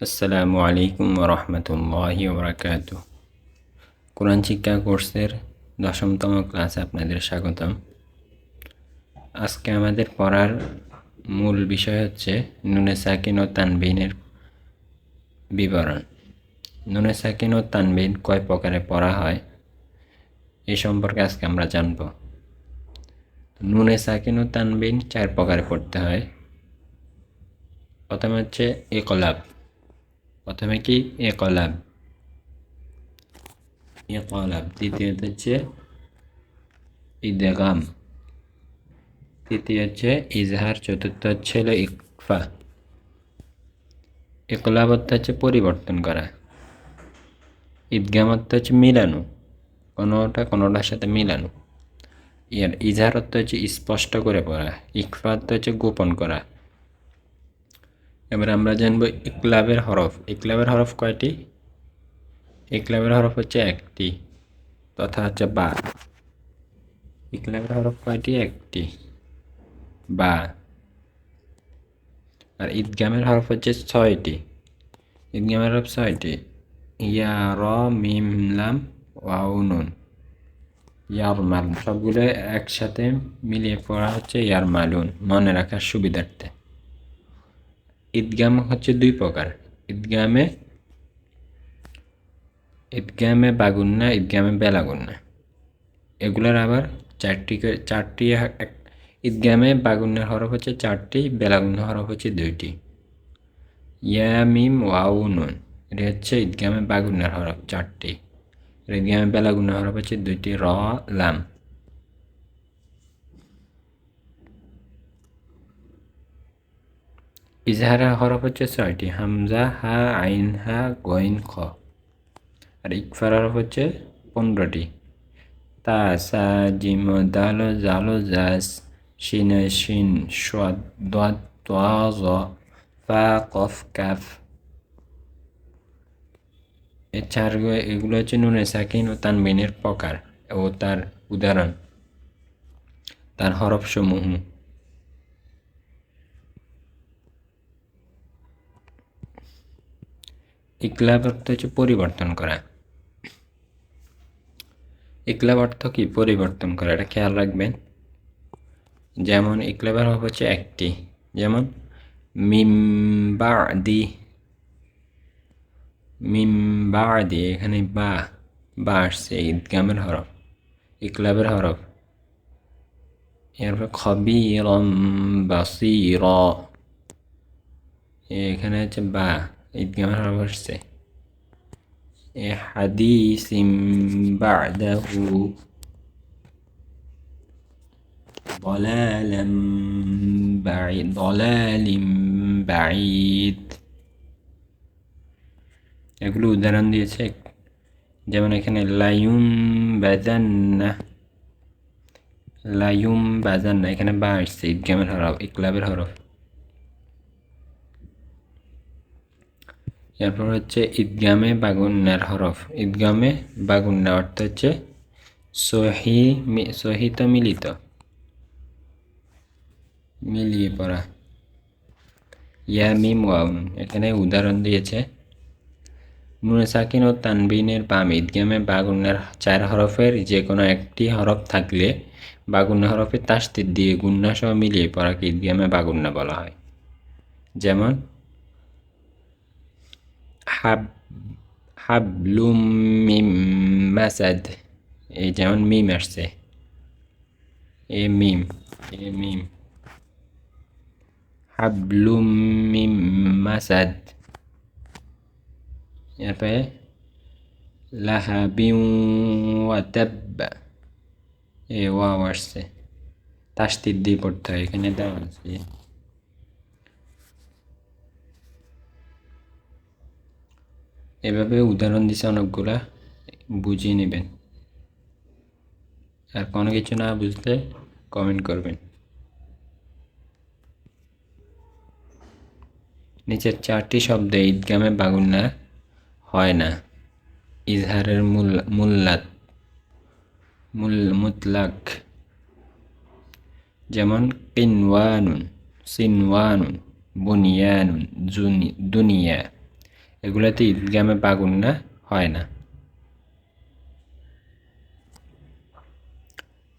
আসসালামু আলাইকুম রহমতুল্লাহি ওবরাকাতু। কোরআন শিক্ষা কোর্সের দশমতম ক্লাসে আপনাদের স্বাগতম। আজকে আমাদের পড়ার মূল বিষয় হচ্ছে নুনে সাকিন ও তানবিনের বিবরণ। নুনে সাকিন ও তানবিন কয় প্রকারে পড়া হয়, এ সম্পর্কে আজকে আমরা জানব। নুনে সাকিন ও তানবিন চার প্রকারে পড়তে হয়। প্রথমে হচ্ছে একলাভ প্রথমে কি? একলাভ একলাভ দ্বিতীয়ত হচ্ছে ইদেগাম। তৃতীয় হচ্ছে ইজহার। চতুর্থ হচ্ছে হলো ইকফা। একলাভ অর্থ হচ্ছে পরিবর্তন করা। ঈদগাম অর্থ হচ্ছে মিলানো। কোনোটা কোনোটার সাথে মিলানো। ইয়ার ইজহার অর্থ হচ্ছে স্পষ্ট করে পড়া। ইকফা অর্থ হচ্ছে গোপন করা। এবার আমরা জানব ইকলাবের হরফ। ইকলাবের হরফ কয়টি? ইকলাবের হরফ হচ্ছে একটি, তথা হচ্ছে বা। ইকলাবের হরফ কয়টি? একটি, বা। আর ঈদগামের হরফ হচ্ছে ছয়টি। ঈদগামের হরফ ছয়টি? ইয়া, র, মিম, লাম ওয়াউনুন ইয়ারমাল সবগুলো একসাথে মিলিয়ে পড়া হচ্ছে ইয়ারমালুন মনে রাখার সুবিধার্থে। ঈদগাম হচ্ছে দুই প্রকার। ঈদগামে ঈদগামে বাগুন্না ঈদগামে বেলাগুন্না। এগুলার আবার চারটি চারটি ঈদগামে বাগুন্নার হরফ হচ্ছে চারটি বেলাগুন্না হরফ হচ্ছে দুইটি। ইয়ামিম ওয়াউ নুন, এটা হচ্ছে ঈদগামে বাগুন্নার হরফ চারটি। ঈদগামে বেলাগুন্না হরফ হচ্ছে দুইটি, র, লাম। ইজহারা হরফ হচ্ছে ছয়টি, হামজা, হা, আইন, হা, গইন, খ। আর ইকফার হরফ হচ্ছে পনেরোটি। তা, সা, জিম, দাল, জালো, জাস, শিন শিন কফ, কাফ। এছাড়া এগুলো হচ্ছে নুনে সাকিন ও তানবিনের প্রকার ও তার উদাহরণ। তার হরফসমূহ। ইকলাব অর্থ হচ্ছে পরিবর্তন করা। ইকলাব অর্থ কি? পরিবর্তন করা। এটা খেয়াল রাখবেন। যেমন ইকলাবের হব হচ্ছে একটি। যেমন মিমবাদি মিমবাদি এখানে বা বা আসছে, ঈদগামের হরফ। ইকলাবের হরফ। এরপর খবি খবিরম বাসির। এখানে হচ্ছে বা। ঈদগামের হরফ আসছে حديث بعده ضلالا بعيد ضلال بعيد এগুলো উদাহরণ দিয়েছে যেমন এখানে লায়ুম বাজান্না লায়ুম বাজান্না এখানে বা আসছে ঈদগামের হরফ ইকলাবের হরফ এরপর হচ্ছে ঈদগামে বাগুন্নার হরফ। ঈদগামে বাগুন্না অর্থ হচ্ছে সহি সহিত মিলিত। মিলিয়ে পড়া। ইয়ামিম ওয়াউন। এখানে উদাহরণ দিয়েছে। নুনে সাকিন ও তানবিনের বাম ঈদগামে বাগুন্নার চার হরফের যে কোনো একটি হরফ থাকলে বাগুন্না হরফের তাস্তির দিয়ে গুন্না সহ মিলিয়ে পড়াকে ঈদগামে বাগুন্না বলা হয়। যেমন হাব হাবলুম মিম মাসাদ এই যেমন মিম আসছে এ মিম এ মিম হাবলুম মিম মাসাদ এরপরে লাহাবিউ ওয়াতাব্বা এ ওয়াও আসছে তাস্তির দিয়ে পড়তে হয় এখানে দেওয়া আছে এভাবে উদাহরণ দিছে অনেকগুলা, বুঝিয়ে নেবেন। আর কোনো কিছু না বুঝলে কমেন্ট করবেন। নিচের চারটি শব্দে ঈদগামে বাগুন্না হয় না। ইজহারের মূল মূল্যাত মূল, মুতলাক। যেমন কিনওয়ানুন, সিনওয়ানুন, বুনিয়ানুন দুনিয়া। এগুলোতে ঈদগামে বাগুন্না হয় না।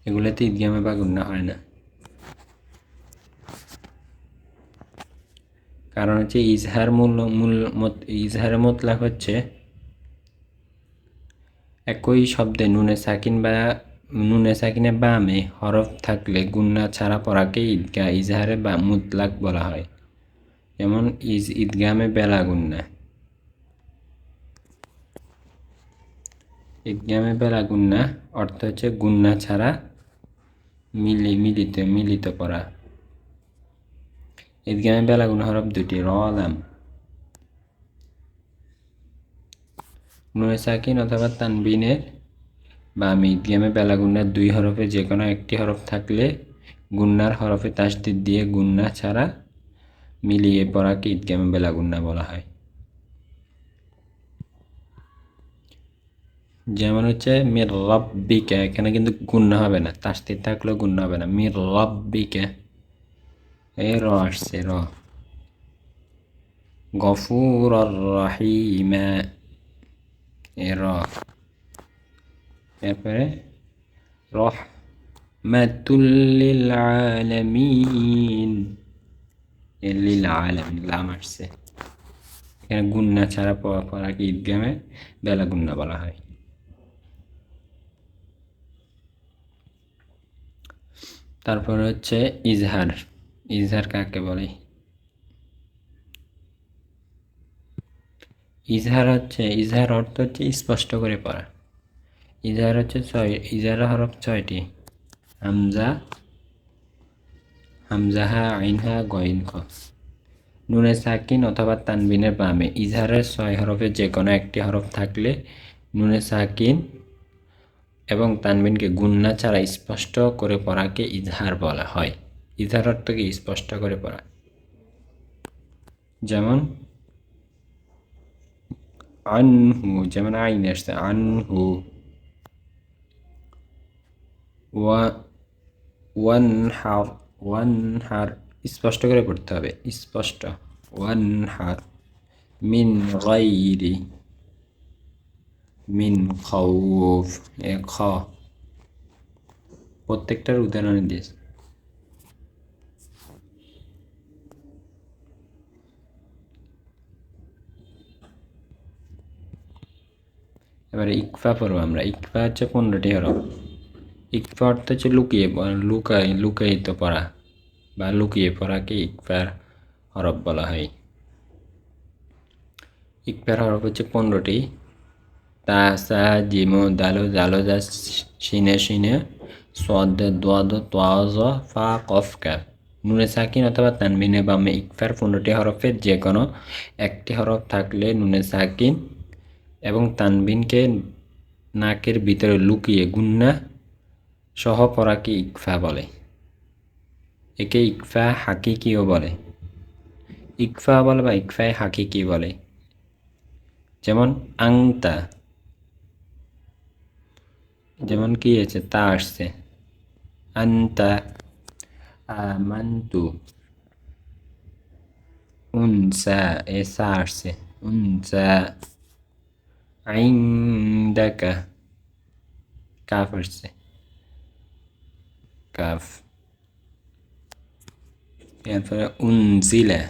এগুলোতে ঈদগামে বাগুন্না হয় না। কারণ হচ্ছে ইজহার মূল মূল মত ইজহারের মতলাক হচ্ছে একই শব্দে নুনে সাকিন বা, নুনে সাকিনে বামে হরফ থাকলে গুন্না ছাড়া পড়াকে ঈদগা ইজহারে বা মুতলাক বলা হয়। যেমন, ইজ ঈদগামে বেলা গুন্না ঈদগামে বেলা গুন্না অর্থ হচ্ছে গুন্না ছাড়া মিলি মিলিত মিলিত পড়া ঈদগামে বেলা গুণ হরফ দুটি র আলাম নুনে সাকিন অথবা তানবিনের বা ঈদগামে বেলা গুন্নার দুই হরফে যে কোনো একটি হরফ থাকলে গুন্নার হরফে তাসদিদ দিয়ে গুন্না ছাড়া মিলিয়ে পড়াকে ঈদগামে বেলা গুন্না বলা হয়। যেমন হচ্ছে, মির রব্বিকে এখানে কিন্তু গুন্না হবে না তাসদিদ থাকলেও গুন্না হবে না। মির রব্বিকে এই র আসছে, র। গফুর রহিমা এ র। এরপরে রহ মাতুল্লিল আলামিন লিল আলামিন, লাম আসছে। এখানে গুন্না ছাড়া পড়াকে ঈদগামে বেলা গুন্না বলা হয়। তারপর হচ্ছে ইজহার। ইজহার কাকে বলে? ইজহার হচ্ছে, ইজহার অর্থ হচ্ছে স্পষ্ট করে পড়া। ইজহার হচ্ছে ছয়, ইজহার হরফ ছয়টি। হামজা, হামজাহা, আইনহা গইন খ। নুনে সাকিন অথবা তানবিনের বামে। ইজহারের ছয় হরফের যে কোনো একটি হরফ থাকলে নুনে সাকিন এবং তানবিনকে গুন্না ছাড়া স্পষ্ট করে পড়াকে ইজহার বলা হয়। ইজহার অর্থকে স্পষ্ট করে পড়া। যেমন, আনহু, যেমন আইন আসছে, আনহু। ওয়ান হার ওয়ান হার স্পষ্ট করে পড়তে হবে। স্পষ্ট। ওয়ান হার মিন গাইরি মিন খৌফ এ, খ। প্রত্যেকটার উদাহরণ দিয়েছে এবারে ইকফা পড়ব আমরা। ইকফা হচ্ছে পনেরোটি হরফ। ইকফা অর্থ হচ্ছে লুকিয়ে লুকাই, লুকায়িত পড়া বা লুকিয়ে পড়াকে ইকফার হরফ বলা হয়। ইকফার হরফ হচ্ছে পনেরোটি। তা জিমো দালো জালো যা সিনে সিনে সদ দোয়াদ তোয়াজ ফা কফ ক্যাফ নুনে সাকিন অথবা তানবিনে বামে ইকফার পনেরোটি হরফের যে কোনো একটি হরফ থাকলে নুনে সাকিন এবং তানবিনকে নাকের ভিতরে লুকিয়ে গুন্না সহ পড়াকে ইকফা বলে। একে ইকফা হাকিকিও বলে। ইকফা বলে বা ইকফায় হাকিকি বলে। যেমন আংতা যেমন কি আছে? তা আসছে। আন্তা আমান্তু। উনসা এসা আসছে। উনসা আইন্দাকা। কাফ আসছে। কাফ। এরপরে উনজিলা।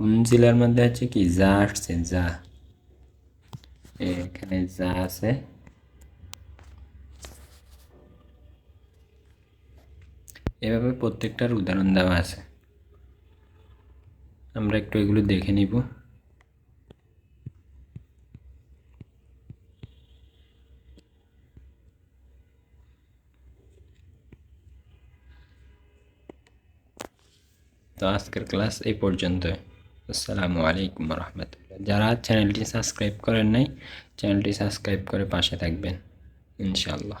উনজিলার মধ্যে হচ্ছে কি? যা আসছে, যা। এখানে যা আছে। এভাবে প্রত্যেকটার উদাহরণ দেওয়া আছে। আমরা একটু এগুলো দেখে নিব। তো আজকের ক্লাস এই পর্যন্ত আসসালামু আলাইকুম রহমতুল্লাহ যারা চ্যানেলটি সাবস্ক্রাইব করেন নাই, চ্যানেলটি সাবস্ক্রাইব করে পাশে থাকবেন, ইনশাআল্লাহ।